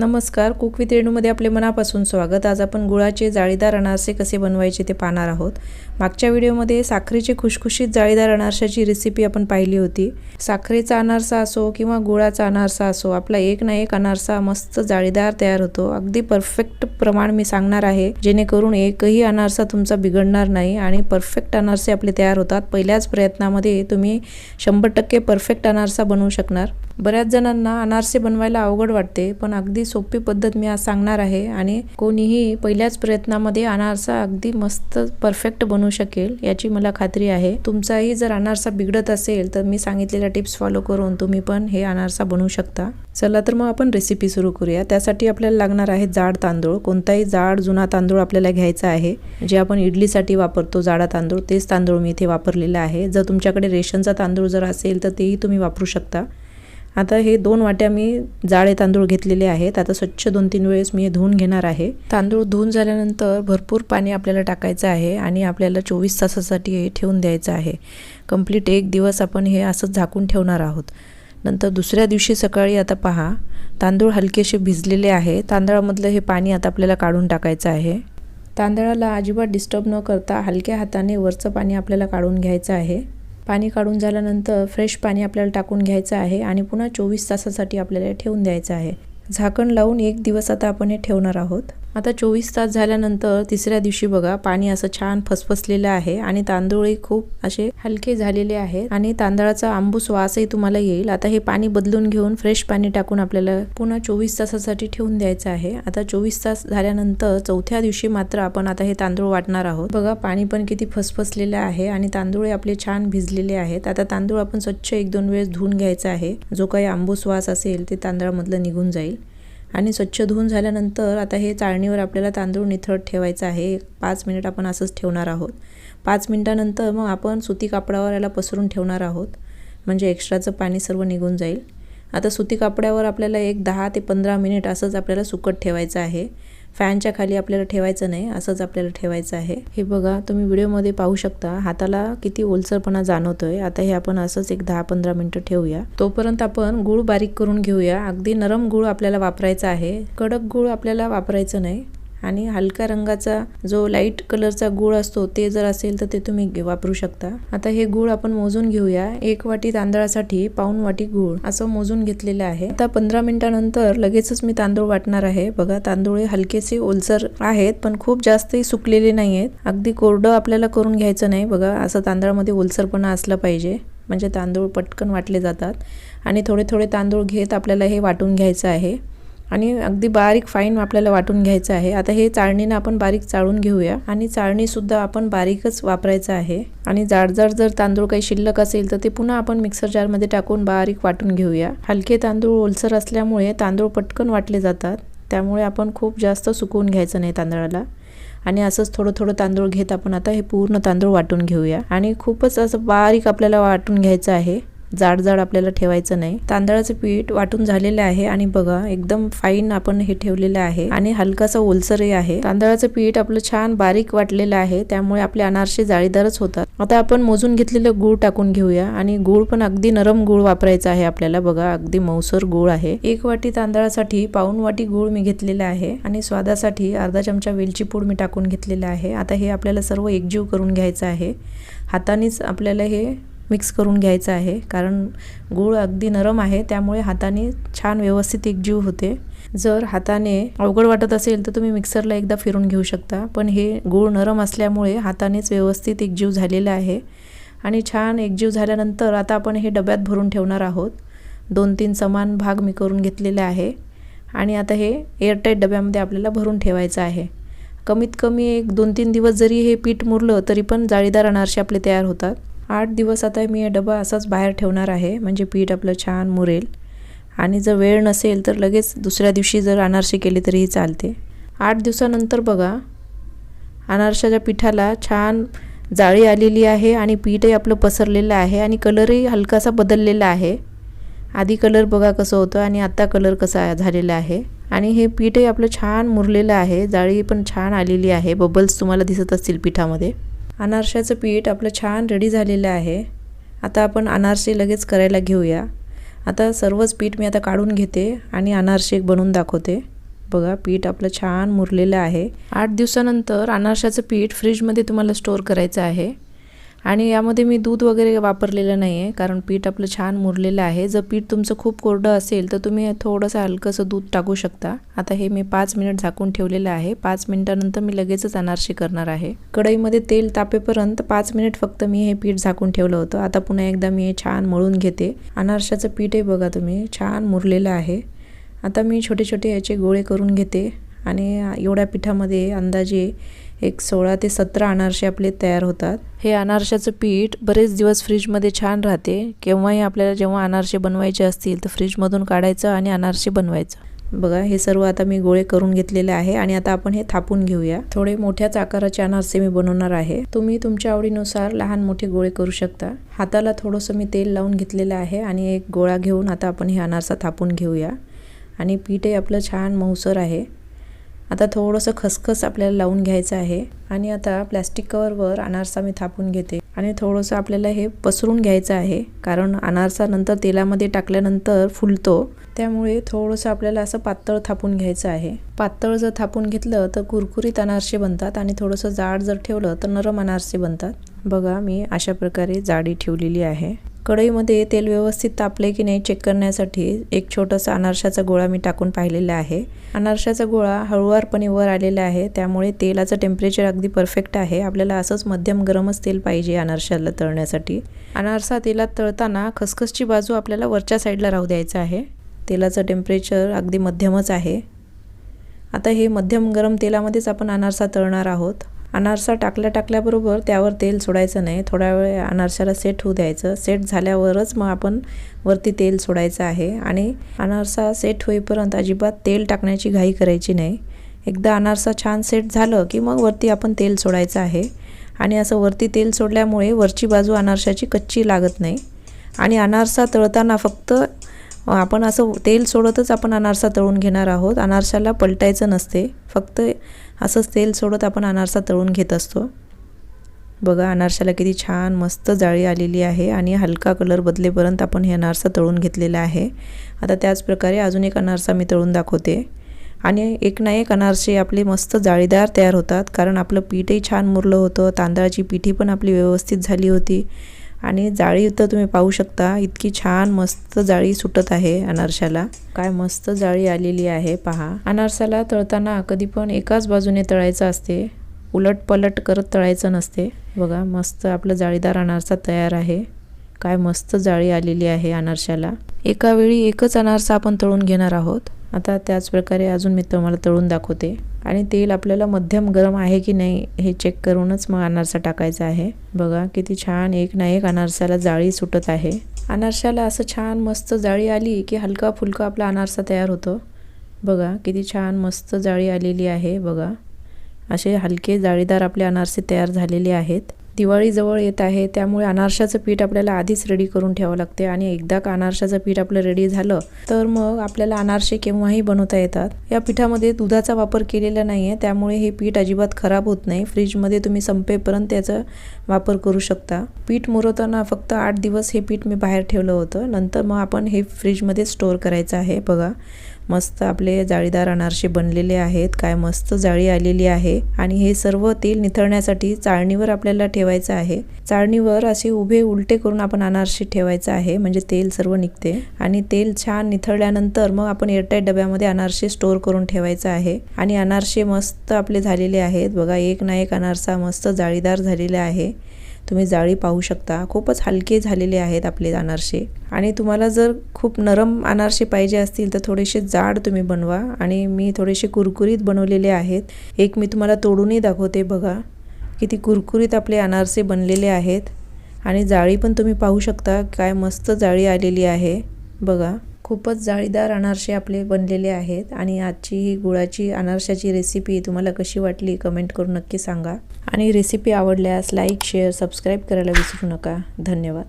नमस्कार. Cook with रेणूमध्ये आपले मनापासून स्वागत. आज आपण गुळाचे जाळीदार अनारसे कसे बनवायचे ते पाहणार आहोत. मागच्या व्हिडिओमध्ये साखरेची खुशखुशीत जाळीदार अनारशाची रेसिपी आपण पाहिली होती. साखरेचा अनारसा असो किंवा गुळाचा अनारसा असो आपला एक ना एक अनारसा मस्त जाळीदार तयार होतो. अगदी परफेक्ट प्रमाण मी सांगणार आहे जेणेकरून एकही अनारसा तुमचा बिघडणार नाही आणि परफेक्ट अनारसे आपले तयार होतात. पहिल्याच प्रयत्नामध्ये तुम्ही शंभर टक्के परफेक्ट अनारसा बनवू शकणार. बऱ्याच जणांना अनारसे बनवायला अवघड वाटते पण अगदी सोपी पद्धत मी आज सांगणार आहे आणि कोणीही पहिल्याच प्रयत्नामध्ये अनारसा अगदी मस्त परफेक्ट बनवू शकेल याची मला खात्री आहे. तुमचाही जर अनारसा बिघडत असेल तर मी सांगितलेल्या टिप्स फॉलो करून तुम्ही पण हे अनारसा बनवू शकता. चला तर मग आपण रेसिपी सुरू करूया. त्यासाठी आपल्याला लागणार आहे जाड तांदूळ. कोणताही जाड जुना तांदूळ आपल्याला घ्यायचा आहे. जे आपण इडलीसाठी वापरतो जाडा तांदूळ तेच तांदूळ मी इथे वापरलेला आहे. जर तुमच्याकडे रेशनचा तांदूळ जर असेल तर तेही तुम्ही वापरू शकता. आता हे दोन वाट्या मी जाळे तांदूळ घेतलेले आहेत. आता स्वच्छ दोन तीन वेळेस मी हे धुवून घेणार आहे. तांदूळ धुवून झाल्यानंतर भरपूर पाणी आपल्याला टाकायचं आहे आणि आपल्याला चोवीस तासासाठी हे ठेवून द्यायचं आहे. कंप्लीट एक दिवस आपण हे असंच झाकून ठेवणार आहोत. नंतर दुसऱ्या दिवशी सकाळी आता पहा तांदूळ हलकेसे भिजलेले आहे. तांदळामधलं हे पाणी आता आपल्याला काढून टाकायचं आहे. तांदळाला अजिबात डिस्टर्ब न करता हलक्या हाताने वरचं पाणी आपल्याला काढून घ्यायचं आहे. पाणी काढून झाल्यानंतर फ्रेश पाणी आपल्याला टाकून घ्यायचं आहे आणि पुन्हा चोवीस तासासाठी आपल्याला ठेवून द्यायचं आहे. झाकण लावून एक दिवस आता आपण हे ठेवणार आहोत. आता चोवीस तास झाल्यानंतर तिसऱ्या दिवशी बघा पाणी असं छान फसफसलेलं आहे आणि तांदूळही खूप असे हलके झालेले आहेत आणि तांदळाचा आंबूस वासही तुम्हाला येईल. आता हे पाणी बदलून घेऊन फ्रेश पाणी टाकून आपल्याला पुन्हा चोवीस तासासाठी ठेवून द्यायचं आहे. आता चोवीस तास झाल्यानंतर चौथ्या दिवशी मात्र आपण आता हे तांदूळ वाटणार आहोत. बघा पाणी पण किती फसफसलेलं आहे आणि तांदूळ आपले छान भिजलेले आहेत. आता तांदूळ आपण स्वच्छ एक दोन वेळेस धुवून घ्यायचा आहे. जो काही आंबूस वास असेल ते तांदळामधलं निघून जाईल. आणि स्वच्छ धुवून झाल्यानंतर आता हे चाळणीवर आपल्याला तांदूळ निथळत ठेवायचं आहे. पाच मिनिट आपण असंच ठेवणार आहोत. पाच मिनिटानंतर मग आपण सुती कापडावर याला पसरून ठेवणार आहोत. म्हणजे एक्स्ट्राचं पाणी सर्व निघून जाईल. आता सुती कापड्यावर आपल्याला एक दहा ते पंधरा मिनिट असंच आपल्याला सुकट ठेवायचं आहे. फॅनच्या खाली आपल्याला ठेवायचं नाही असंच आपल्याला ठेवायचं आहे. हे बघा तुम्ही व्हिडिओमध्ये पाहू शकता हाताला किती ओलसरपणा जाणवतोय. आता हे आपण असंच एक दहा पंधरा मिनिटं ठेवूया. तोपर्यंत आपण गुळ बारीक करून घेऊया. अगदी नरम गुळ आपल्याला वापरायचा आहे. कडक गुळ आपल्याला वापरायचं नाही. आणि हलका रंगाचा जो लाइट कलरचा गुळ असतो ते जर असेल तर ते तुम्ही वापरू शकता. आता हे गुळ आपण मोजून घेऊया. एक वाटी तांदळासाठी पाऊन वाटी गुळ असं मोजून घेतलेलं आहे. आता पंधरा मिनिटानंतर लगेचच मी तांदूळ वाटणार आहे. बघा तांदूळ हे हलकेसे ओलसर आहेत पण खूप जास्तही सुकलेले नाही आहेत अगदी कोरडं आपल्याला करून घ्यायचं नाही. बघा असं तांदळामध्ये ओलसरपणा असला पाहिजे. म्हणजे तांदूळ पटकन वाटले जातात. आणि थोडे थोडे तांदूळ घेत आपल्याला हे वाटून घ्यायचं आहे. आणि अगदी बारीक फाईन आपल्याला वाटून घ्यायचं आहे. आता हे चाळणीनं आपण बारीक चाळून घेऊया. आणि चाळणीसुद्धा आपण बारीकच वापरायचं आहे. आणि जाडजाड जर तांदूळ काही शिल्लक असेल तर ते पुन्हा आपण मिक्सर जारमध्ये टाकून बारीक वाटून घेऊया. हलके तांदूळ ओलसर असल्यामुळे तांदूळ पटकन वाटले जातात. त्यामुळे आपण खूप जास्त सुकवून घ्यायचं नाही तांदळाला. आणि असंच थोडं थोडं तांदूळ घेत आपण आता हे पूर्ण तांदूळ वाटून घेऊया. आणि खूपच असं बारीक आपल्याला वाटून घ्यायचं आहे. जाड जाड आपल्याला ठेवायचं नाही. तांदळाचं पीठ वाटून झालेलं आहे आणि बघा एकदम फाईन आपण हे ठेवलेलं आहे आणि हलकासा ओलसरही आहे. तांदळाचं पीठ आपलं छान बारीक वाटलेलं आहे त्यामुळे आपले अनारसे जाळीदारच होतात. आता आपण मोजून घेतलेलं गूळ टाकून घेऊया आणि गूळ पण अगदी नरम गूळ वापरायचा आहे आपल्याला. बघा अगदी मौसर गूळ आहे. एक वाटी तांदळासाठी पाऊन वाटी गूळ मी घेतलेला आहे आणि स्वादासाठी अर्धा चमचा वेलची पूड मी टाकून घेतलेला आहे. आता हे आपल्याला सर्व एकजीव करून घ्यायचं आहे. हातानेच आपल्याला हे मिक्स करून घ्यायचं आहे. कारण गूळ अगदी नरम आहे त्यामुळे हाताने छान व्यवस्थित एकजीव होते. जर हाताने अवघड वाटत असेल तर तुम्ही मिक्सरला एकदा फिरून घेऊ शकता. पण हे गूळ नरम असल्यामुळे हातानेच व्यवस्थित एकजीव झालेला आहे. आणि छान एकजीव झाल्यानंतर आता आपण हे डब्यात भरून ठेवणार आहोत. दोन तीन समान भाग मी करून घेतलेले आहे. आणि आता हे एअरटाईट डब्यामध्ये आपल्याला भरून ठेवायचं आहे. कमीत कमी एक दोन तीन दिवस जरी हे पीठ मुरलं तरी पण जाळीदार अनारसे आपले तयार होतात. आठ दिवस आता मी डबा असाच बाहेर ठेवणार आहे म्हणजे पीठ आपलं छान मुरेल. आणि जर वेळ नसेल तर लगेच दुसऱ्या दिवशी जर अनारसे केले तरीही चालते. आठ दिवसानंतर बघा अनारशाच्या पिठाला छान जाळी आलेली आहे आणि पीठही आपलं पसरलेलं आहे आणि कलरही हलकासा बदललेला आहे. आधी कलर बघा कसं होतं आणि आत्ता कलर कसा झालेला आहे. आणि हे पीठही आपलं छान मुरलेलं आहे जाळी पण छान आलेली आहे बबल्स तुम्हाला दिसत असतील पिठामध्ये. अनारशाचं पीठ आपलं छान रेडी झालेलं आहे. आता आपण अनारसे लगेच करायला घेऊया. आता सर्वच पीठ मी आता काढून घेते आणि अनारसे बनवून दाखवते. बघा पीठ आपलं छान मुरलेलं आहे. आठ दिवसानंतर अनारशाचं पीठ फ्रीजमध्ये तुम्हाला स्टोअर करायचं आहे. आणि यामध्ये मी दूध वगैरे वापरलेलं नाही आहे कारण पीठ आपलं छान मुरलेलं आहे. जर पीठ तुमचं खूप कोरडं असेल तर तुम्ही थोडंसं हलकंसं दूध टाकू शकता. आता हे मी पाच मिनिट झाकून ठेवलेलं आहे. पाच मिनिटानंतर मी लगेचच अनारशी करणार आहे. कढईमध्ये तेल तापेपर्यंत पाच मिनिट फक्त मी हे पीठ झाकून ठेवलं होतं. आता पुन्हा एकदा मी हे छान मळून घेते. अनारशाचं पीठ बघा तुम्ही छान मुरलेलं आहे. आता मी छोटे छोटे याचे गोळे करून घेते. आणि एवढ्या पिठामध्ये अंदाजे एक सोळा ते सतरा अनारसे आपले तयार होतात. हे अनारशाचं पीठ बरेच दिवस फ्रीजमध्ये छान राहते. केव्हाही आपल्याला जेव्हा अनारसे बनवायचे असतील तर फ्रीजमधून काढायचं आणि अनारसे बनवायचं. बघा हे सर्व आता मी गोळे करून घेतलेले आहे आणि आता आपण हे थापून घेऊया. थोडे मोठ्याच आकाराचे अनारसे मी बनवणार आहे. तुम्ही तुमच्या आवडीनुसार लहान मोठे गोळे करू शकता. हाताला थोडंसं मी तेल लावून घेतलेलं आहे आणि एक गोळा घेऊन आता आपण हे अनारसा थापून घेऊया. आणि पीठही आपलं छान मऊसर आहे. आता थोडंसं खसखस आपल्याला लावून घ्यायचं आहे. आणि आता प्लॅस्टिक कवरवर अनारसा मी थापून घेते. आणि थोडंसं आपल्याला हे पसरून घ्यायचं आहे. कारण अनारसा नंतर तेलामध्ये टाकल्यानंतर फुलतो. त्यामुळे थोडंसं आपल्याला असं पातळ थापून घ्यायचं आहे. पातळ जर थापून घेतलं तर कुरकुरीत अनारसे बनतात. आणि थोडंसं जाड जर ठेवलं तर नरम अनारसे बनतात. बघा मी अशा प्रकारे जाडी ठेवलेली आहे. कढईमध्ये तेल व्यवस्थित तापले की नाही चेक करण्यासाठी एक छोटासा अनारशाचा गोळा मी टाकून पाहिलेला आहे. अनारशाचा गोळा हळूवारपणे वर आलेला आहे त्यामुळे तेलाचं टेम्परेचर अगदी परफेक्ट आहे. आपल्याला असंच मध्यम गरमच तेल पाहिजे अनारशाला तळण्यासाठी. अनारसा तेलात तळताना खसखसची बाजू आपल्याला वरच्या साईडला राहू द्यायचं आहे. तेलाचं टेम्परेचर अगदी मध्यमच आहे. आता हे मध्यम गरम तेलामध्येच आपण अनारसा तळणार आहोत. अनारसा टाकल्या टाकल्याबरोबर त्यावर तेल सोडायचं नाही. थोडा वेळ अनारशाला सेट होऊ द्यायचं. सेट झाल्यावरच मग आपण वरती तेल सोडायचं आहे. आणि अनारसा सेट होईपर्यंत अजिबात तेल टाकण्याची घाई करायची नाही. एकदा अनारसा छान सेट झालं की मग वरती आपण तेल सोडायचं आहे. आणि असं वरती तेल सोडल्यामुळे वरची बाजू अनारशाची कच्ची लागत नाही. आणि अनारसा तळताना फक्त आपण असं तेल सोडतच आपण अनारसा तळून घेणार आहोत. अनारशाला पलटायचं नसते. फक्त असंच तेल सोडत आपण अनारसा तळून घेत असतो. बघा अनारशाला किती छान मस्त जाळी आलेली आहे आणि हलका कलर बदलेपर्यंत आपण हे अनारसा तळून घेतलेला आहे. आता त्याचप्रकारे अजून एक अनारसा मी तळून दाखवते. आणि एक ना एक अनारसे आपले मस्त जाळीदार तयार होतात कारण आपलं पीठही छान मुरलं होतं तांदळाची पिठी पण आपली व्यवस्थित झाली होती. आणि जाळी तर तुम्ही पाहू शकता इतकी छान मस्त जाळी सुटत आहे अनारशाला. काय मस्त जाळी आलेली आहे पहा. अनारसाला तळताना कधी पण एकाच बाजूने तळायचं असते उलट पलट करत तळायचं नसते. बघा मस्त आपलं जाळीदार अनारसा तयार आहे. काय मस्त जाळी आलेली आहे अनारशाला. एका वेळी एकच अनारसा आपण तळून घेणार आहोत. आता त्याच प्रकारे अजून मी तुम्हाला तळून दाखवते. आणि तेल आपल्याला मध्यम गरम आहे की नाही हे चेक करूनच मग अनारसा टाकायचा आहे. बघा किती छान एक ना एक अनारसाला जाळी सुटत आहे. अनारशाला असं छान मस्त जाळी आली की हलका फुलका आपला अनारसा तयार होतो. बघा किती छान मस्त जाळी आलेली आहे. बघा असे हलके जाळीदार आपले अनारसे तयार झालेले आहेत. दिवाळी जवळ येत आहे त्यामुळे अनारशाचं पीठ आपल्याला आधीच रेडी करून ठेवावं लागते आणि एकदा का अनारशाचं पीठ आपलं रेडी झालं तर मग आपल्याला अनारसे केव्हाही बनवता येतात. या पिठामध्ये दुधाचा वापर केलेला नाही आहे त्यामुळे हे पीठ अजिबात खराब होत नाही. फ्रीजमध्ये तुम्ही संपेपर्यंत त्याचा वापर करू शकता. पीठ मुरवताना फक्त आठ दिवस हे पीठ मी बाहेर ठेवलं होतं. नंतर मग आपण हे फ्रीजमध्ये स्टोअर करायचं आहे. बघा मस्त आपले जाळीदार अनारसे बनलेले आहेत. काय मस्त जाळी आलेली आहे. आणि हे सर्व तेल निथळण्यासाठी चाळणीवर आपल्याला ठेवायचं आहे. चाळणीवर असे उभे उलटे करून आपण अनारसे ठेवायचं आहे. म्हणजे तेल सर्व निघते. आणि तेल छान निथळल्यानंतर मग आपण एअरटाईट डब्यामध्ये अनारसे स्टोअर करून ठेवायचं आहे. आणि अनारसे मस्त आपले झालेले आहेत. बघा एक ना एक अनारसा मस्त जाळीदार झालेला आहे. तुम्ही जाळी पाहू शकता. खूपच हलके झालेले आहेत आपले अनारसे. आणि तुम्हाला जर खूप नरम अनारसे पाहिजे असतील तर थोडेसे जाड तुम्ही बनवा. आणि मी थोडेसे कुरकुरीत बनवलेले आहेत. एक मी तुम्हाला तोडूनही दाखवते बघा किती कुरकुरीत आपले अनारसे बनलेले आहेत. आणि जाळी पण तुम्ही पाहू शकता काय मस्त जाळी आलेली आहे. बघा. खूपच जाळीदार अनारसे आपले बनलेले आहेत आणि आजची ही गुळाची अनारशाची रेसिपी तुम्हाला कशी वाटली कमेंट करून नक्की सांगा. आणि रेसिपी आवडल्यास लाईक शेअर सबस्क्राईब करायला विसरू नका. धन्यवाद.